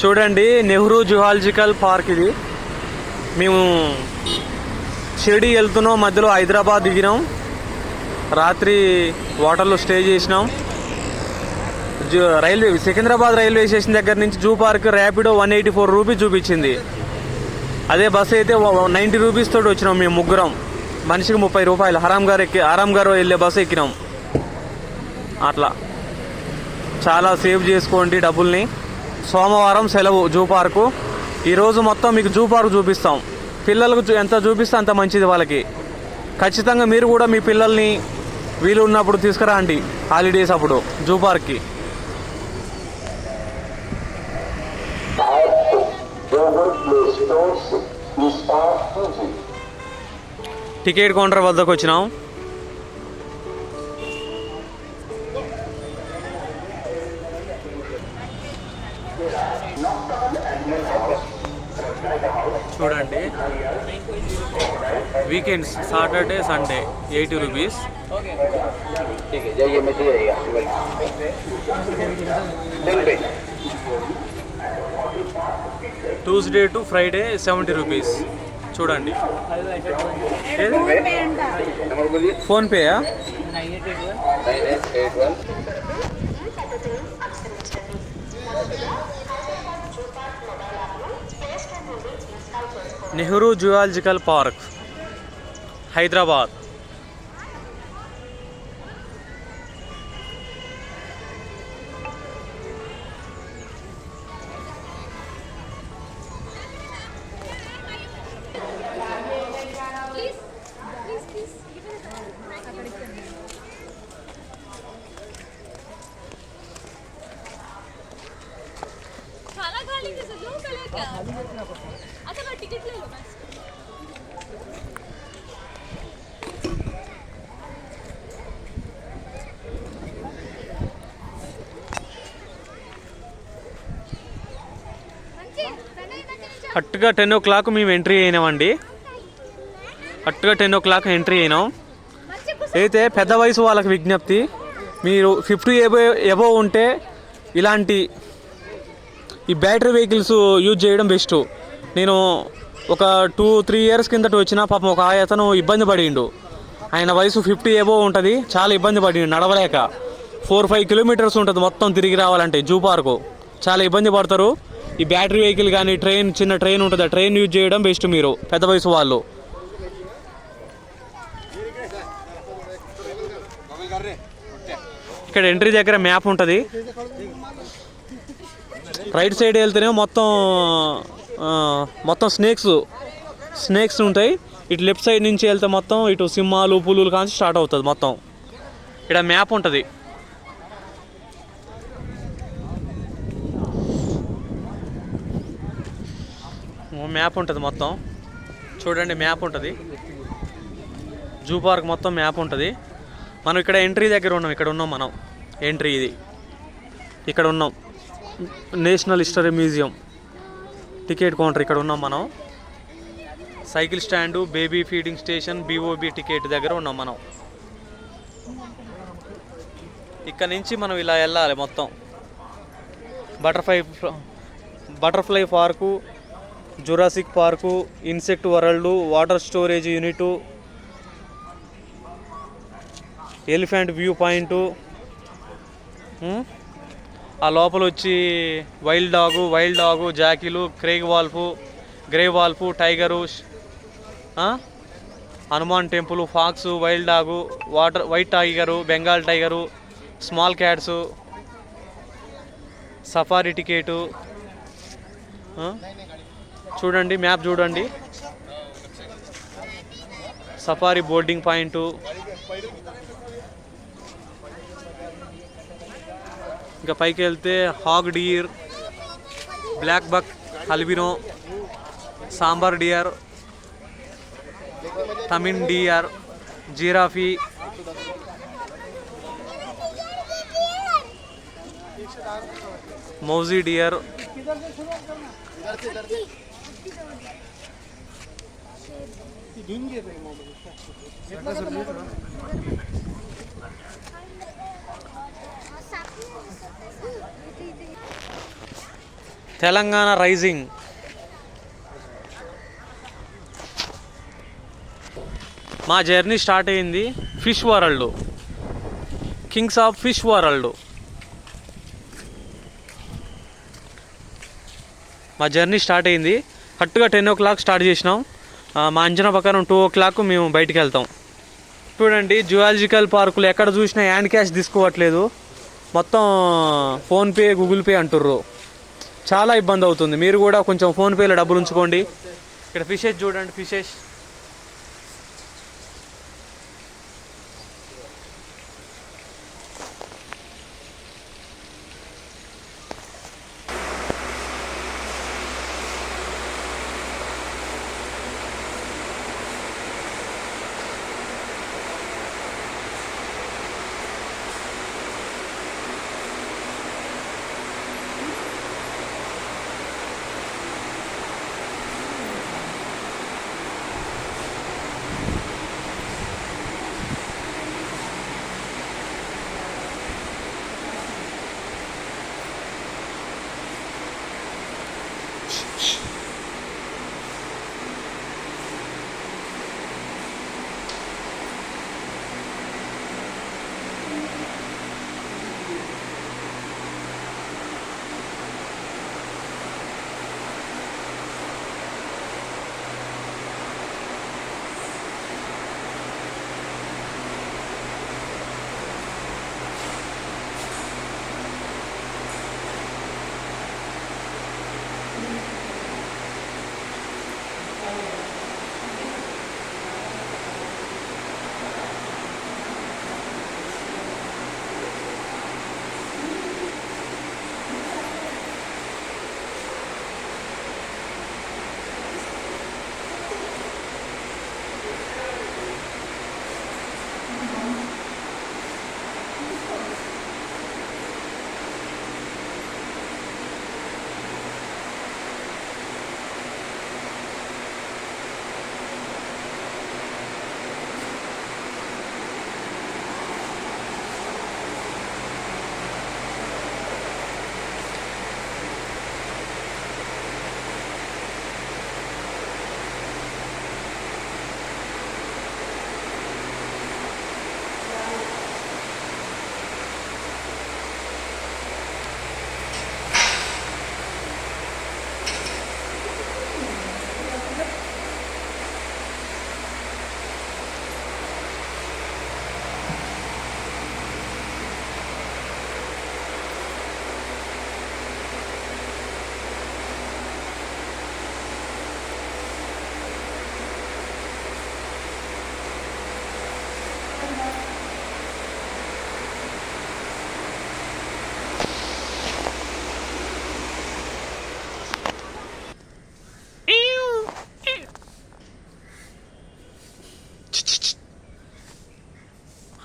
చూడండి Nehru zoological park ఇది. మేము షిరిడి వెళ్తున్నాం మధ్యలో హైదరాబాద్ దిగినాం. రాత్రి వాటర్లో స్టే చేసినాం. Zoo railway Secunderabad railway station దగ్గర నుంచి zoo park Rapido one eighty four rupees చూపించింది. అదే బస్సు అయితే నైంటీ రూపీస్ తోటి వచ్చినాం మేము ముగ్గురం. మనిషికి ముప్పై రూపాయలు. హరామ్ గారు ఎక్కి ఆరామ్ గారు వెళ్ళే బస్సు ఎక్కినాం. అట్లా. చాలా సేవ్ చేసుకోండి డబ్బుల్ని. సోమవారం సెలవు జూ పార్కు. ఈరోజు మొత్తం మీకు జూ పార్క్ చూపిస్తాం. పిల్లలకు చూ- ఎంత చూపిస్తే అంత మంచిది వాళ్ళకి. ఖచ్చితంగా మీరు కూడా మీ పిల్లల్ని వీలు ఉన్నప్పుడు తీసుకురండి హాలిడేస్ అప్పుడు జూ పార్క్కి. టికెట్ కౌంటర్ వద్దకు వచ్చినాం. Weekends Saturday Sunday eighty rupees Tuesday to Friday seventy rupees చూడండి. ఫోన్పేయా నెహ్రూ జువాలజికల్ పార్క్. హైదరాబాద్. కరెక్ట్గా టెన్ ఓ క్లాక్ మేము ఎంట్రీ అయినామండి. కరెక్ట్గా టెన్ ఓ క్లాక్ ఎంట్రీ అయినాం. అయితే పెద్ద వయసు వాళ్ళకి విజ్ఞప్తి మీరు ఫిఫ్టీ ఎబో ఎబో ఉంటే ఇలాంటి ఈ బ్యాటరీ వెహికల్స్ యూజ్ చేయడం బెస్ట్. నేను ఒక టూ త్రీ ఇయర్స్ కిందట వచ్చిన పాపం ఒక అతను ఇబ్బంది పడిండు. ఆయన వయసు ఫిఫ్టీ ఎబో ఉంటుంది చాలా ఇబ్బంది పడిండు నడవలేక. ఫోర్ ఫైవ్ కిలోమీటర్స్ ఉంటుంది మొత్తం తిరిగి రావాలంటే జూ పార్కు. చాలా ఇబ్బంది పడతారు. ఈ బ్యాటరీ వెహికల్ కానీ ట్రైన్ చిన్న ట్రైన్ ఉంటుంది. ఆ ట్రైన్ యూజ్ చేయడం బెస్ట్ మీరు పెద్ద వయసు వాళ్ళు. ఇక్కడ ఎంట్రీ దగ్గర మ్యాప్ ఉంటుంది. రైట్ సైడ్ వెళ్తేనే మొత్తం మొత్తం స్నేక్స్ స్నేక్స్ ఉంటాయి. ఇటు లెఫ్ట్ సైడ్ నుంచి వెళ్తే మొత్తం ఇటు సింహాలు పులులు కానీ స్టార్ట్ అవుతుంది మొత్తం. ఇక్కడ మ్యాప్ ఉంటుంది. మ్యాప్ ఉంటుంది మొత్తం. చూడండి మ్యాప్ ఉంటుంది. జూ పార్క్ మొత్తం మ్యాప్ ఉంటుంది. మనం ఇక్కడ ఎంట్రీ దగ్గర ఉన్నాం ఇక్కడ ఉన్నాం మనం. ఎంట్రీ ఇది. ఇక్కడ ఉన్నాం. National history museum. Ticket counter ఇక్కడ ఉన్నాం మనం. Cycle stand baby feeding station BOB ticket దగ్గర ఉన్నాం మనం. ఇక్కడ నుంచి మనం ఇలా వెళ్ళాలి మొత్తం. Butterfly butterfly park Jurassic park insect world water storage unit elephant view point ఆ లోపల వచ్చి వైల్డ్ డాగు వైల్డ్ డాగు జాకీలు Craig wolf grey wolf tiger Hanuman temple fox wild dog water white tiger Bengal tiger small cats safari ticket చూడండి map చూడండి. Safari boarding point ఇంకా పైకి వెళ్తే hog deer black buck albino sambar deer thamin deer giraffe mouse deer Telangana rising. మా journey start అయింది fish world. Kings of fish world. మా journey start అయింది కరెక్ట్గా టెన్ ఓ క్లాక్ స్టార్ట్ చేసినాం. మా అంచనా ప్రకారం టూ ఓ క్లాక్ మేము బయటికి వెళ్తాం. చూడండి జువాలజికల్ పార్కులు ఎక్కడ చూసినా హ్యాండ్ క్యాష్ తీసుకోవట్లేదు. మొత్తం ఫోన్పే గూగుల్ పే అంటుర్రు. చాలా ఇబ్బంది అవుతుంది. మీరు కూడా కొంచెం ఫోన్పేలో డబ్బులు ఉంచుకోండి. ఇక్కడ ఫిషెస్ చూడండి ఫిషెస్.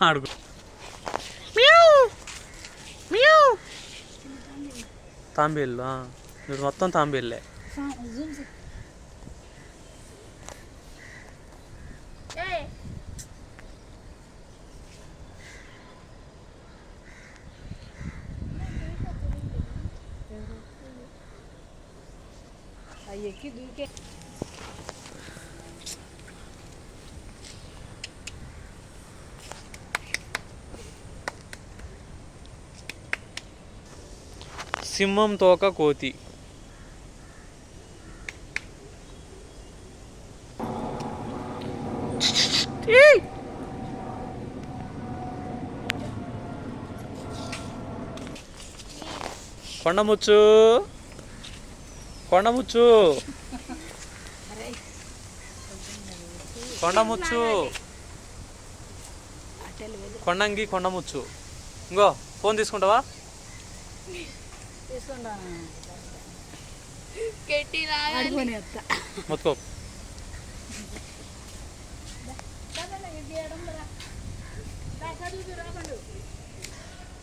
అడుగు తాంబేళ్ళు ఆ. ఇది మొత్తం తాంబేళ్ళే ఎక్కి దూకే సింహం తోక కోతి. కొండముచ్చు. కొండముచ్చు. కొండముచ్చు. కొండంగి కొండముచ్చు. ఇంకో ఫోన్ తీసుకుంటావా? తీసుకుంటా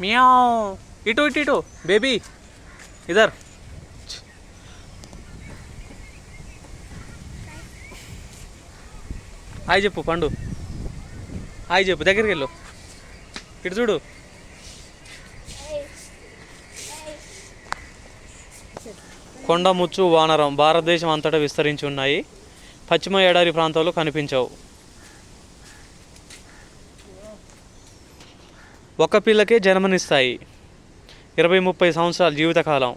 మియావ్ ఇటు ఇటు ఇటు బేబీ ఇదర్ హాయ్ చెప్పు పండు. హాయ్ చెప్పు దగ్గరికి వెళ్ళు. ఇటు చూడు. కొండ ముచ్చు వానరం భారతదేశం అంతటా విస్తరించి ఉన్నాయి. పశ్చిమ ఎడారి ప్రాంతాల్లో కనిపించవు. ఒక పిల్లకే జన్మనిస్తాయి. ఇరవై ముప్పై సంవత్సరాల జీవితకాలం.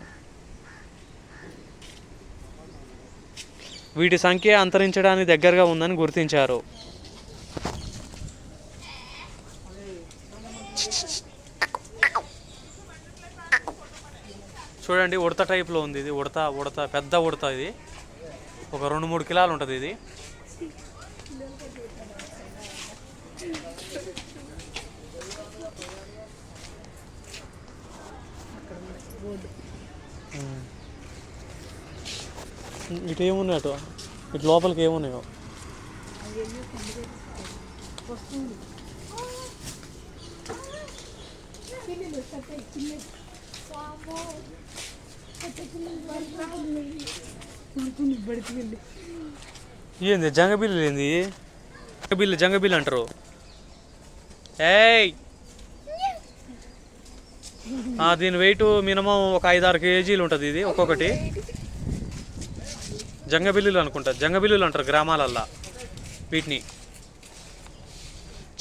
వీటి సంఖ్య అంతరించడానికి దగ్గరగా ఉందని గుర్తించారు. చూడండి ఉడత టైప్లో ఉంది ఇది. ఉడత ఉడత పెద్ద ఉడత ఇది. ఒక రెండు మూడు కిలాలు ఉంటుంది ఇది. ఇటు ఏమున్నాయి అటు? ఇటు లోపలికి ఏమున్నాయో? ఏంది జంగబిల్లు ఏంది? జంగబిల్లు జంగబిల్లు అంటారు. ఏయ్! దీని వెయిట్ మినిమం ఒక ఐదు ఆరు కేజీలు ఉంటుంది ఇది ఒక్కొక్కటి. జంగబిల్లులు అనుకుంటా జంగబిల్లులు అంటారు గ్రామాలల్లో. వీటిని.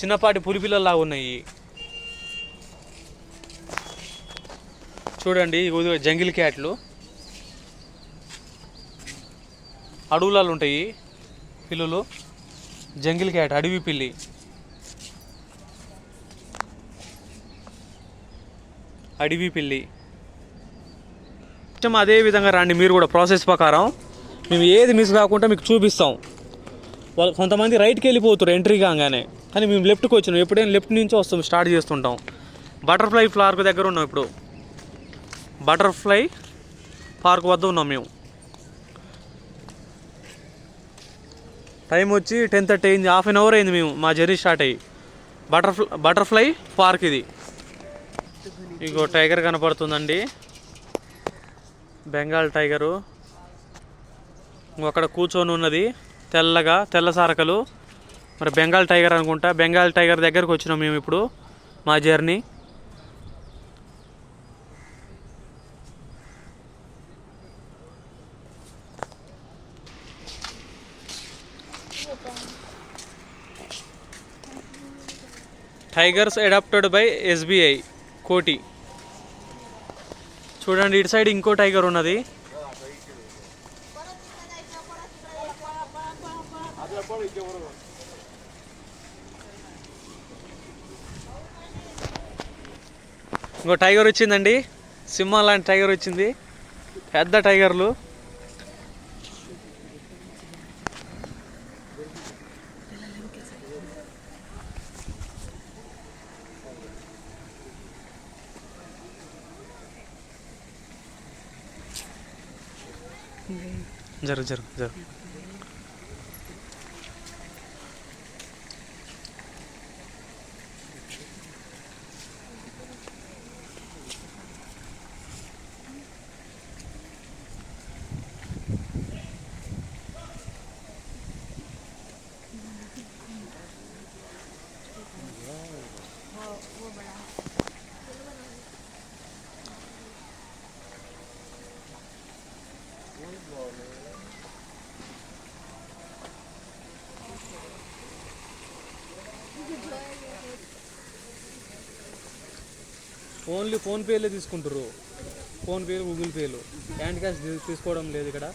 చిన్నపాటి పులిపిల్లల్లా ఉన్నాయి. చూడండి ఇగో జంగిల్ క్యాట్లు. అడవులలో ఉంటాయి పిల్లులు. జంగిల్ క్యాట్ అడవి పిల్లి. అడవి పిల్లి. కొంచెం అదే విధంగా రండి మీరు కూడా ప్రాసెస్ ప్రకారం. మేము ఏది మిస్ కాకుండా మీకు చూపిస్తాం. వాళ్ళు కొంతమంది రైట్కి వెళ్ళిపోతారు ఎంట్రీ కాగానే. కానీ మేము లెఫ్ట్కి వచ్చినాం ఎప్పుడైనా లెఫ్ట్ నుంచి వస్తాం స్టార్ట్ చేస్తుంటాం. బటర్ఫ్లై పార్క్ దగ్గర ఉన్నాం ఇప్పుడు. బటర్ఫ్లై పార్క్ వద్ద ఉన్నాం మేము. టైం వచ్చి టెన్ థర్టీ అయింది. హాఫ్ అన్ అవర్ అయింది మేము. మా జర్నీ స్టార్ట్ అయ్యి. బటర్ఫ్లై బటర్ఫ్లై పార్క్ ఇది. ఇంకో టైగర్ కనపడుతుందండి. బెంగాల్ టైగరు. ఇంకో అక్కడ కూర్చొని ఉన్నది. తెల్లగా తెల్ల సారకలు. మరి బెంగాల్ టైగర్ అనుకుంటా. బెంగాల్ టైగర్ దగ్గరకు వచ్చినాం మేము ఇప్పుడు. మా journey. Tigers adopted by SBI కోటి. చూడండి ఇటు సైడ్ ఇంకో టైగర్ ఉన్నది. ఇంకో టైగర్ వచ్చిందండి. సింహం లాంటి టైగర్ వచ్చింది. పెద్ద టైగర్లు. जर जर जर. ఓన్లీ ఫోన్పేలే తీసుకుంటారు ఫోన్పేలు గూగుల్ పేలు హ్యాండ్ క్యాష్ తీసుకోవడం లేదు ఇక్కడ.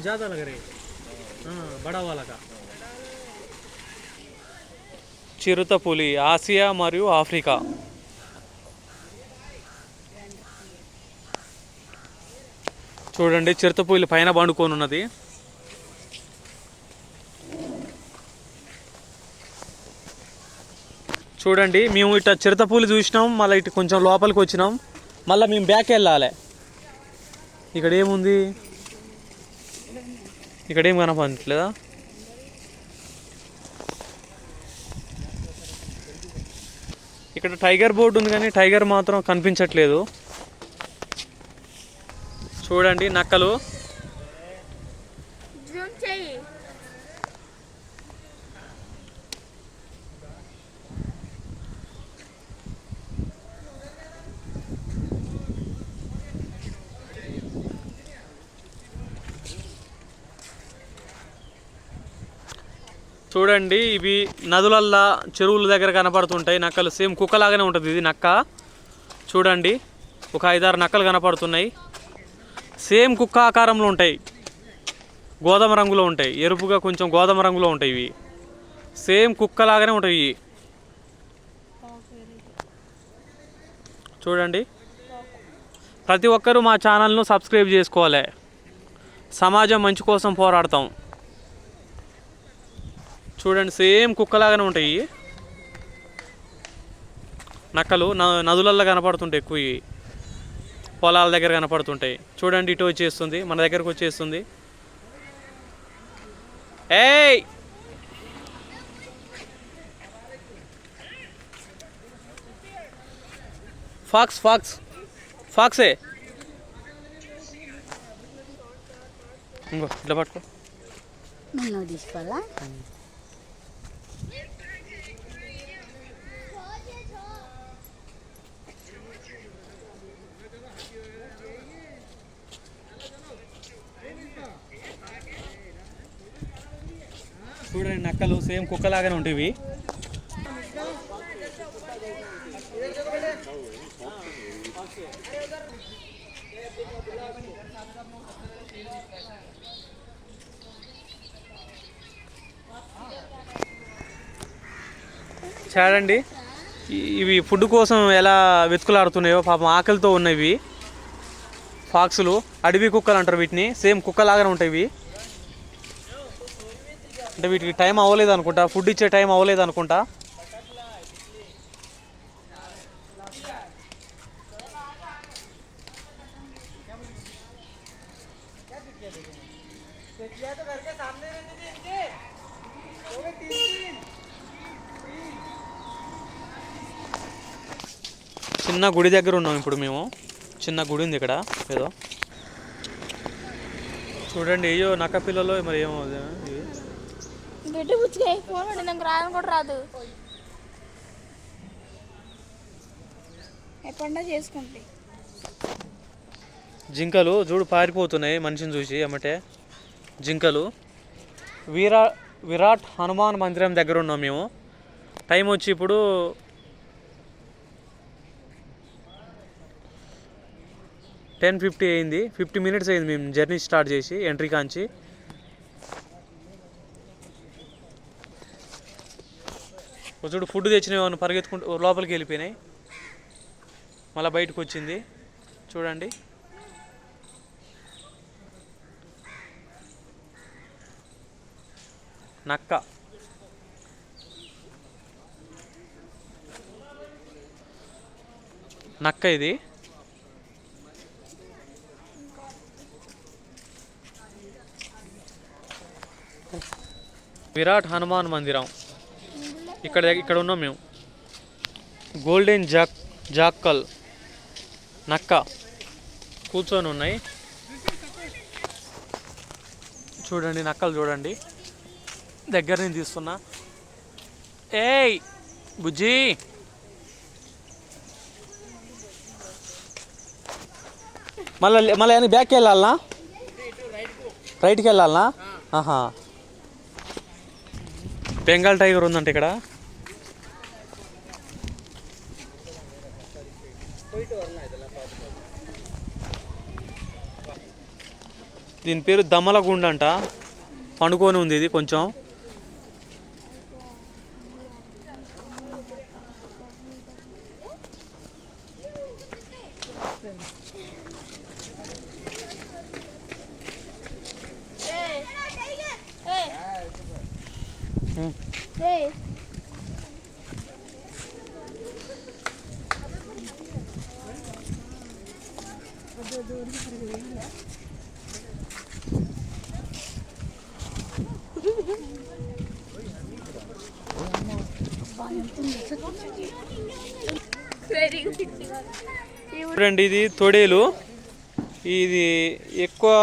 ज़्यादा लग रही हाँ बड़ा वाला का చిరుత పులి ఆసియా మరియు ఆఫ్రికా చూడండి చిరుత పులి పైన పండుకొని ఉన్నది చూడండి మేము ఇట్లా చిరుత పులి చూసినాం మళ్ళీ ఇటు కొంచెం లోపలికి వచ్చినాం మళ్ళీ మేము బ్యాక్ వెళ్ళాలి ఇక్కడ ఏముంది ఇక్కడ ఏం కనపడట్లేదా? ఇక్కడ టైగర్ బోర్డు ఉంది కానీ టైగర్ మాత్రం కనిపించట్లేదు. చూడండి నక్కలు. చూడండి ఇవి నదులల్లా చెరువుల దగ్గర కనపడుతుంటాయి. నక్కలు సేమ్ కుక్కలాగానే ఉంటుంది ఇది నక్క. చూడండి ఒక ఐదారు నక్కలు కనపడుతున్నాయి. సేమ్ కుక్క ఆకారంలో ఉంటాయి. గోధుమ రంగులో ఉంటాయి. ఎరుపుగా కొంచెం గోధుమ రంగులో ఉంటాయి ఇవి. సేమ్ కుక్కలాగానే ఉంటాయి ఇవి. చూడండి ప్రతి ఒక్కరూ మా ఛానల్ను సబ్స్క్రైబ్ చేసుకోవాలి. సమాజం మంచి కోసం పోరాడతాం. చూడండి సేమ్ కుక్కలాగానే ఉంటాయి. నక్కలు న- నదులల్లో కనపడుతుంటాయి ఎక్కువ పొలాల దగ్గర కనపడుతుంటాయి. చూడండి ఇటు వచ్చేస్తుంది మన దగ్గరకు వచ్చేస్తుంది. ఏయ్! ఫాక్స్ ఫాక్స్ ఫాక్సే. ఇంకో ఇట్లా పట్టుకో. తీసుకోవాలా చూడండి నక్కలు సేమ్ కుక్కలాగానే ఉంటాయి చూడండి ఇవి ఫుడ్ కోసం ఎలా వెతుకులాడుతున్నాయో పాపం ఆకలితో ఉన్నవి. ఫాక్సులు అడవి కుక్కలు అంటారు వీటిని. సేమ్ కుక్కలాగానే ఉంటాయి ఇవి అంటే వీటికి టైం అవ్వలేదు అనుకుంటా. ఫుడ్ ఇచ్చే టైం అవ్వలేదు అనుకుంటా. చిన్న గుడి దగ్గర ఉన్నాం ఇప్పుడు మేము. చిన్న గుడి ఉంది ఇక్కడ. ఏదో. చూడండి అయ్యో నక్క పిల్లలో మరి ఏమో. ఇవి గట్టి పుచ్చుకాయ ఫోన్ నాకు రాదని కూడా రాదు. ఎప్పుడన్నా చేసుకుంటే? జింకలు చూడు పారిపోతున్నాయి మనిషిని చూసి ఏమంటే జింకలు. వీరా విరాట్ హనుమాన్ మందిరం దగ్గర ఉన్నాం మేము. టైం వచ్చి ఇప్పుడు టెన్ ఫిఫ్టీ అయింది. ఫిఫ్టీ మినిట్స్ అయింది మేము జర్నీ స్టార్ట్ చేసి ఎంట్రీ కాంచి. చూడు ఫుడ్ తెచ్చినవి పరిగెత్తుకుంటూ లోపలికి వెళ్ళిపోయినాయి. మళ్ళీ బయటకు వచ్చింది. చూడండి. నక్క. నక్క ఇది. విరాట్ హనుమాన్ మందిరం. ఇక్కడ ఇక్కడ ఉన్నాం మేము. గోల్డెన్ జాక్ జాక్కల్ నక్క కూర్చొని ఉన్నాయి. చూడండి నక్కలు చూడండి. దగ్గర నుంచి తీస్తున్నా. ఏయ్ బుజ్జి! మళ్ళీ మళ్ళీ బ్యాక్కి వెళ్ళాలనా? రైట్కి వెళ్ళాలనా? ఆహా. బెంగాల్ టైగర్ ఉందంట ఇక్కడ. దీని పేరు దమ్మలగుండ అంట పండుకొని ఉంది ఇది కొంచెం. చూడండి ఇది తొడేలు. ఇది ఎక్కువ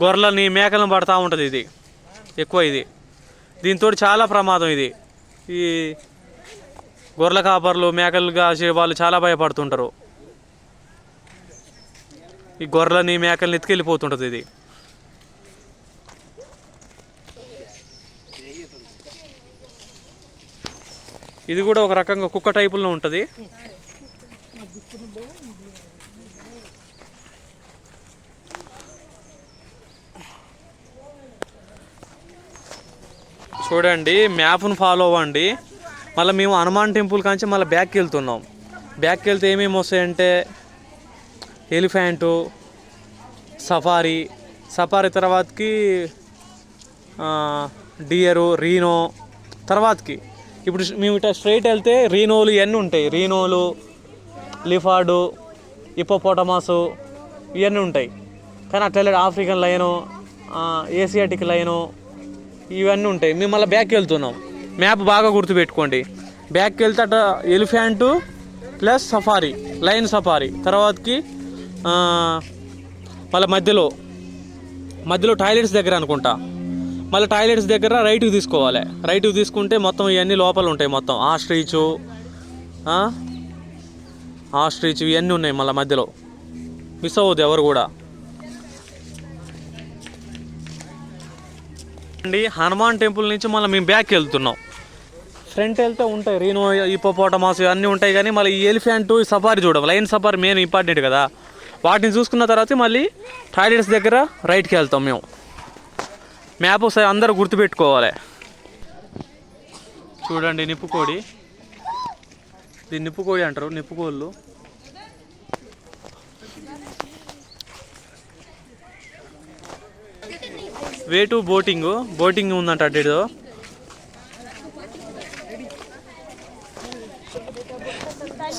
గొర్రెలని మేకలను పడతా ఉంటుంది ఇది. ఎక్కువ ఇది. దీంతో చాలా ప్రమాదం ఇది. ఈ గొర్రెల కాపర్లు మేకలు కాసే వాళ్ళు చాలా భయపడుతుంటారు. ఈ గొర్రెలని మేకల్ని ఎత్తుకెళ్ళిపోతుంటుంది ఇది. ఇది కూడా ఒక రకంగా కుక్క టైపులో ఉంటుంది. చూడండి మ్యాప్ను ఫాలో అవ్వండి. మళ్ళీ మేము హనుమాన్ టెంపుల్ కాంచి మళ్ళీ బ్యాక్కి వెళ్తున్నాం. బ్యాక్కి వెళ్తే ఏమేమి వస్తాయంటే ఎలిఫెంటు సఫారీ. సఫారీ తర్వాతకి డియరు రీనో తర్వాతకి. ఇప్పుడు మేము ఇట్లా స్ట్రైట్ వెళ్తే రీనోలు ఇవన్నీ ఉంటాయి. రీనోలు లిఫార్డు ఇపోపోటమాసు ఇవన్నీ ఉంటాయి. కానీ అట్లా ఆఫ్రికన్ లైను ఏసియాటిక్ లైను ఇవన్నీ ఉంటాయి. మేము మళ్ళీ బ్యాక్ వెళ్తున్నాం. మ్యాప్ బాగా గుర్తుపెట్టుకోండి. బ్యాక్కి వెళ్తే అట్లా elephant plus safari line safari. తర్వాతకి మళ్ళీ మధ్యలో మధ్యలో టాయిలెట్స్ దగ్గర అనుకుంటా. మళ్ళీ టాయిలెట్స్ దగ్గర రైట్కి తీసుకోవాలి. రైట్కి తీసుకుంటే మొత్తం ఇవన్నీ లోపల ఉంటాయి మొత్తం. ఆస్ట్రీచు ఆస్ట్రీచ్ ఇవన్నీ ఉన్నాయి మళ్ళీ మధ్యలో. మిస్ అవ్వద్దు ఎవరు కూడా. అండి. హనుమాన్ టెంపుల్ నుంచి మళ్ళీ మేము బ్యాక్ వెళ్తున్నాం. ఫ్రంట్ వెళ్తే ఉంటాయి. రీనో ఇపోపోటమాస్ ఇవన్నీ ఉంటాయి కానీ మళ్ళీ ఈ ఎలిఫెంట్ ఈ సఫారీ చూడం లైన్ సఫారీ మెయిన్ ఇంపార్టెంట్ కదా. వాటిని చూసుకున్న తర్వాత మళ్ళీ టాయిలెట్స్ దగ్గర రైట్కి వెళ్తాం మేము. మ్యాప్ ఒకసారి అందరూ గుర్తుపెట్టుకోవాలి. చూడండి నిప్పుకోడి. దీన్ని నిప్పుకోడి అంటారు నిప్పుకోళ్ళు. Way to boating. బోటింగ్ ఉందంట అటు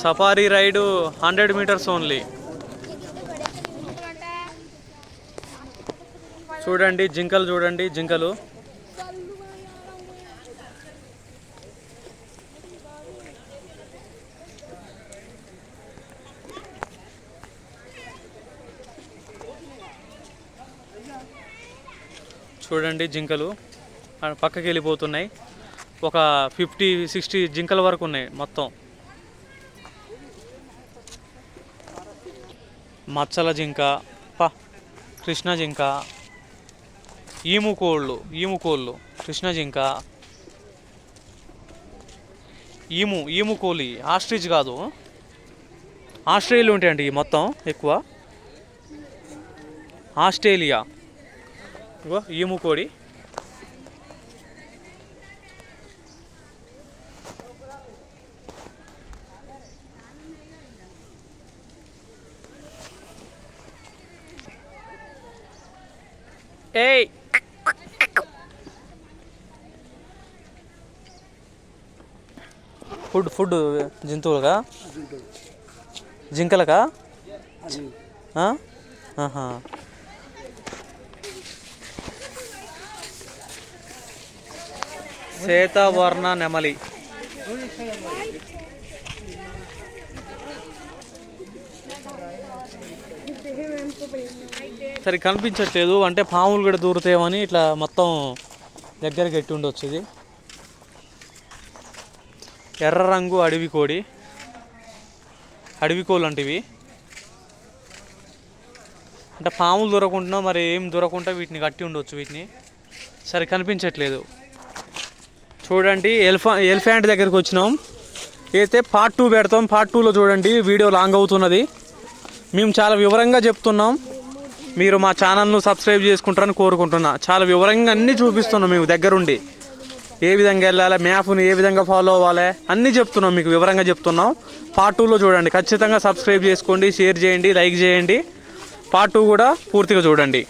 safari ride hundred metres only. చూడండి జింకలు చూడండి జింకలు. చూడండి జింకలు. పక్కకి వెళ్ళిపోతున్నాయి. ఒక ఫిఫ్టీ సిక్స్టీ జింకల వరకు ఉన్నాయి మొత్తం. మచ్చల జింక పా కృష్ణ జింక ఈము కోళ్ళు ఈము కోళ్ళు కృష్ణ జింక. ఈము ఈము కోలి ఆస్ట్రిచ్ కాదు. ఆస్ట్రేలియా ఉంటాయండి ఈ మొత్తం ఎక్కువ. ఆస్ట్రేలియా. ఇగో ఈము కోడి. ఏయ్! ఫుడ్ ఫుడ్ జంతువులుగా జింకలకా ఆ? ఆహా శ్వేతవర్ణ నెమలి. సరే కనిపించట్లేదు. అంటే పాములు కూడా దూరుతాయేమని ఇట్లా మొత్తం దగ్గరకి ఎట్టి ఉండొచ్చు ఇది. ఎర్ర రంగు అడవి కోడి. అడవి కోళ్ళు అంటివి. అంటే పాములు దొరకకుండా మరి ఏం దొరకకుండా వీటిని కట్టి ఉండొచ్చు వీటిని. సరే కనిపించట్లేదు. చూడండి ఎలిఫా ఎలిఫెంట్ దగ్గరికి వచ్చినాం. అయితే పార్ట్ టూ పెడతాం. పార్ట్ టూలో చూడండి వీడియో లాంగ్ అవుతున్నది. మేము చాలా వివరంగా చెప్తున్నాం. మీరు మా ఛానల్ను సబ్స్క్రైబ్ చేసుకుంటారని కోరుకుంటున్నా. చాలా వివరంగా అన్నీ చూపిస్తున్నాం మేము దగ్గరుండి. ఏ విధంగా వెళ్ళాలి మ్యాప్ని ఏ విధంగా ఫాలో అవ్వాలి అన్నీ చెప్తున్నాం మీకు వివరంగా చెప్తున్నాం. పార్ట్ టూలో చూడండి. ఖచ్చితంగా సబ్స్క్రైబ్ చేసుకోండి షేర్ చేయండి లైక్ చేయండి. పార్ట్ టూ కూడా పూర్తిగా చూడండి.